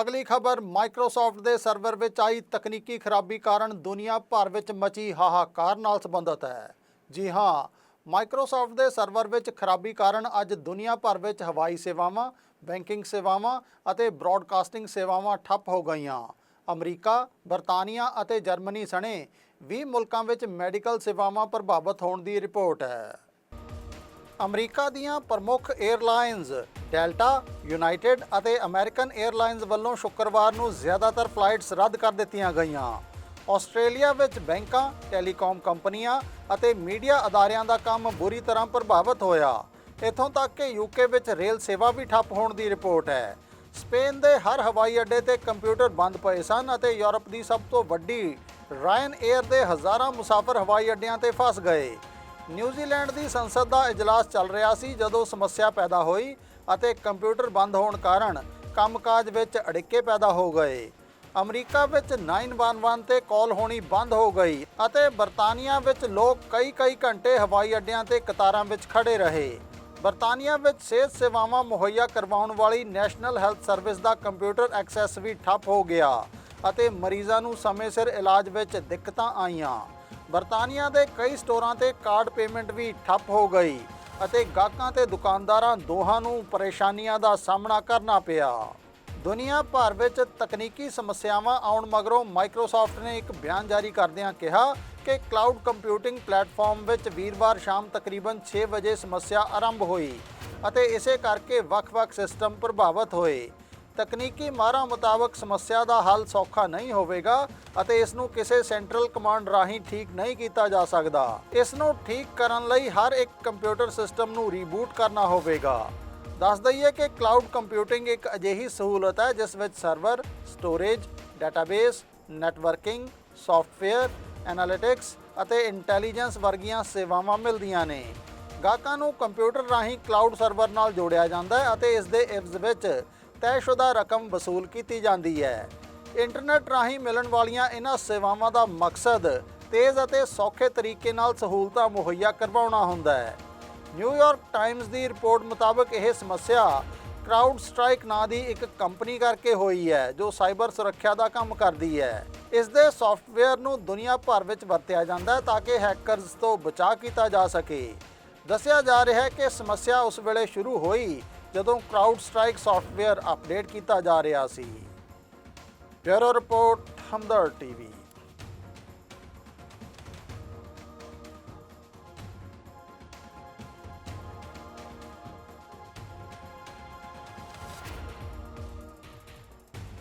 ਅਗਲੀ ਖਬਰ ਮਾਈਕਰੋਸਾਫਟ ਦੇ ਸਰਵਰ ਵਿੱਚ ਆਈ ਤਕਨੀਕੀ ਖਰਾਬੀ ਕਾਰਨ ਦੁਨੀਆ ਭਰ ਵਿੱਚ ਮਚੀ ਹਾਹਾਕਾਰ ਨਾਲ ਸੰਬੰਧਿਤ ਹੈ। ਜੀ ਹਾਂ ਮਾਈਕਰੋਸਾਫਟ ਦੇ ਸਰਵਰ ਵਿੱਚ ਖਰਾਬੀ ਕਾਰਨ ਅੱਜ ਦੁਨੀਆ ਭਰ ਵਿੱਚ ਹਵਾਈ ਸੇਵਾਵਾਂ ਬੈਂਕਿੰਗ ਸੇਵਾਵਾਂ ਅਤੇ ਬ੍ਰਾਡਕਾਸਟਿੰਗ ਸੇਵਾਵਾਂ ਠੱਪ ਹੋ ਗਈਆਂ। ਅਮਰੀਕਾ, ਬਰਤਾਨੀਆ ਅਤੇ ਜਰਮਨੀ ਸਣੇ 20 ਮੁਲਕਾਂ ਵਿੱਚ ਮੈਡੀਕਲ ਸੇਵਾਵਾਂ ਪ੍ਰਭਾਵਿਤ ਹੋਣ ਦੀ ਰਿਪੋਰਟ ਹੈ। ਅਮਰੀਕਾ ਦੀਆਂ ਪ੍ਰਮੁੱਖ 에ਅਰਲਾਈਨਜ਼ ਡੈਲਟਾ, ਯੂਨਾਈਟਿਡ ਅਤੇ ਅਮਰੀਕਨ 에ਅਰਲਾਈਨਜ਼ ਵੱਲੋਂ ਸ਼ੁੱਕਰਵਾਰ ਨੂੰ ਜ਼ਿਆਦਾਤਰ ਫਲਾਈਟਸ ਰੱਦ ਕਰ ਦਿੱਤੀਆਂ ਗਈਆਂ। ਆਸਟ੍ਰੇਲੀਆ ਵਿੱਚ ਬੈਂਕਾਂ, ਟੈਲੀਕਾਮ ਕੰਪਨੀਆਂ ਅਤੇ ਮੀਡੀਆ ਅਦਾਰਿਆਂ ਦਾ ਕੰਮ ਬੁਰੀ ਤਰ੍ਹਾਂ ਪ੍ਰਭਾਵਿਤ ਹੋਇਆ। ਇਥੋਂ ਤੱਕ ਕਿ ਯੂਕੇ ਵਿੱਚ ਰੇਲ ਸੇਵਾ ਵੀ ਠੱਪ ਹੋਣ ਦੀ ਰਿਪੋਰਟ ਹੈ। ਸਪੇਨ ਦੇ ਹਰ ਹਵਾਈ ਅੱਡੇ ਤੇ ਕੰਪਿਊਟਰ ਬੰਦ ਪਏ ਸਨ ਅਤੇ ਯੂਰਪ ਦੀ ਸਭ ਤੋਂ ਵੱਡੀ ਰਾਇਨ 에ਅਰ ਦੇ ਹਜ਼ਾਰਾਂ ਮੁਸਾਫਰ ਹਵਾਈ ਅੱਡਿਆਂ ਤੇ ਫਸ ਗਏ। ਨਿਊਜ਼ੀਲੈਂਡ ਦੀ ਸੰਸਦ ਦਾ ਇਜਲਾਸ ਚੱਲ ਰਿਹਾ ਸੀ ਜਦੋਂ ਸਮੱਸਿਆ ਪੈਦਾ ਹੋਈ ਅਤੇ ਕੰਪਿਊਟਰ ਬੰਦ ਹੋਣ ਕਾਰਨ ਕੰਮਕਾਜ ਵਿੱਚ ਅੜਿੱਕੇ ਪੈਦਾ ਹੋ ਗਏ। ਅਮਰੀਕਾ ਵਿੱਚ 911 ਤੇ ਕਾਲ ਹੋਣੀ ਬੰਦ ਹੋ ਗਈ ਅਤੇ ਬਰਤਾਨੀਆ ਵਿੱਚ ਲੋਕ ਕਈ-ਕਈ ਘੰਟੇ ਹਵਾਈ ਅੱਡਿਆਂ ਤੇ ਕਤਾਰਾਂ ਵਿੱਚ ਖੜੇ ਰਹੇ। ਬਰਤਾਨੀਆ ਵਿੱਚ ਸਿਹਤ ਸੇਵਾਵਾਂ ਮੁਹੱਈਆ ਕਰਵਾਉਣ ਵਾਲੀ ਨੈਸ਼ਨਲ ਹੈਲਥ ਸਰਵਿਸ ਦਾ ਕੰਪਿਊਟਰ ਐਕਸੈਸ ਵੀ ਠੱਪ ਹੋ ਗਿਆ ਅਤੇ ਮਰੀਜ਼ਾਂ ਨੂੰ ਸਮੇਂ ਸਿਰ ਇਲਾਜ ਵਿੱਚ ਦਿੱਕਤਾਂ ਆਈਆਂ। ਬਰਤਾਨੀਆ ਦੇ ਕਈ ਸਟੋਰਾਂ ਤੇ ਕਾਰਡ ਪੇਮੈਂਟ ਵੀ ਠੱਪ ਹੋ ਗਈ ਅਤੇ ਗਾਹਕਾਂ ਤੇ ਦੁਕਾਨਦਾਰਾਂ ਦੋਹਾਂ ਨੂੰ ਪਰੇਸ਼ਾਨੀਆਂ ਦਾ ਸਾਹਮਣਾ ਕਰਨਾ ਪਿਆ। ਦੁਨੀਆ ਭਰ ਵਿੱਚ ਤਕਨੀਕੀ ਸਮੱਸਿਆਵਾਂ ਆਉਣ ਮਗਰੋਂ ਮਾਈਕਰੋਸਾਫਟ ਨੇ ਇੱਕ ਬਿਆਨ ਜਾਰੀ ਕਰਦਿਆਂ ਕਿਹਾ ਕਿ ਕਲਾਊਡ ਕੰਪਿਊਟਿੰਗ ਪਲੇਟਫਾਰਮ ਵਿੱਚ ਵੀਰਵਾਰ ਸ਼ਾਮ ਤਕਰੀਬਨ 6 ਵਜੇ ਸਮੱਸਿਆ ਆਰੰਭ ਹੋਈ ਅਤੇ ਇਸੇ ਕਰਕੇ ਵੱਖ-ਵੱਖ ਸਿਸਟਮ ਪ੍ਰਭਾਵਿਤ ਹੋਏ। ਤਕਨੀਕੀ ਮਾਹਰਾਂ ਮੁਤਾਬਕ ਸਮੱਸਿਆ ਦਾ ਹੱਲ ਸੌਖਾ ਨਹੀਂ ਹੋਵੇਗਾ ਅਤੇ ਇਸ ਨੂੰ ਕਿਸੇ ਸੈਂਟਰਲ ਕਮਾਂਡ ਰਾਹੀਂ ਠੀਕ ਨਹੀਂ ਕੀਤਾ ਜਾ ਸਕਦਾ। ਇਸ ਨੂੰ ਠੀਕ ਕਰਨ ਲਈ ਹਰ ਇੱਕ ਕੰਪਿਊਟਰ ਸਿਸਟਮ ਨੂੰ ਰੀਬੂਟ ਕਰਨਾ ਹੋਵੇਗਾ। ਦੱਸ ਦਈਏ ਕਿ ਕਲਾਊਡ ਕੰਪਿਊਟਿੰਗ ਇੱਕ ਅਜਿਹੀ ਸਹੂਲਤ ਹੈ ਜਿਸ ਵਿੱਚ server, storage, database, networking, software, analytics ਅਤੇ ਇੰਟੈਲੀਜੈਂਸ ਵਰਗੀਆਂ ਸੇਵਾਵਾਂ ਮਿਲਦੀਆਂ ਨੇ। ਗਾਹਕਾਂ ਨੂੰ ਕੰਪਿਊਟਰ ਰਾਹੀਂ ਕਲਾਊਡ ਸਰਵਰ ਨਾਲ ਜੋੜਿਆ ਜਾਂਦਾ ਹੈ ਅਤੇ ਇਸ ਦੇ ਇਵਜ਼ ਵਿੱਚ ਤੈਅਸ਼ੁਦਾ ਰਕਮ ਵਸੂਲ ਕੀਤੀ ਜਾਂਦੀ ਹੈ। ਇੰਟਰਨੈਟ ਰਾਹੀਂ ਮਿਲਣ ਵਾਲੀਆਂ ਇਹਨਾਂ ਸੇਵਾਵਾਂ ਦਾ ਮਕਸਦ ਤੇਜ਼ ਅਤੇ ਸੌਖੇ ਤਰੀਕੇ ਨਾਲ ਸਹੂਲਤਾਂ ਮੁਹੱਈਆ ਕਰਵਾਉਣਾ ਹੁੰਦਾ ਹੈ। ਨਿਊਯਾਰਕ ਟਾਈਮਜ਼ ਦੀ ਰਿਪੋਰਟ ਮੁਤਾਬਕ ਇਹ ਸਮੱਸਿਆ ਕਰਾਊਡ ਸਟ੍ਰਾਈਕ ਨਾਂ ਦੀ ਇੱਕ ਕੰਪਨੀ ਕਰਕੇ ਹੋਈ ਹੈ, ਜੋ ਸਾਈਬਰ ਸੁਰੱਖਿਆ ਦਾ ਕੰਮ ਕਰਦੀ ਹੈ। ਇਸ ਦੇ ਸੌਫਟਵੇਅਰ ਨੂੰ ਦੁਨੀਆ ਭਰ ਵਿੱਚ ਵਰਤਿਆ ਜਾਂਦਾ ਹੈ ਤਾਂ ਕਿ ਹੈਕਰਜ਼ ਤੋਂ ਬਚਾਅ ਕੀਤਾ ਜਾ ਸਕੇ। ਦੱਸਿਆ ਜਾ ਰਿਹਾ ਹੈ ਕਿ ਸਮੱਸਿਆ ਉਸ ਵੇਲੇ ਸ਼ੁਰੂ ਹੋਈ ਜਦੋਂ ਕਰਾਊਡ ਸਟ੍ਰਾਈਕ ਸੌਫਟਵੇਅਰ ਅਪਡੇਟ ਕੀਤਾ ਜਾ ਰਿਹਾ ਸੀ। Bureau report Hamdard TV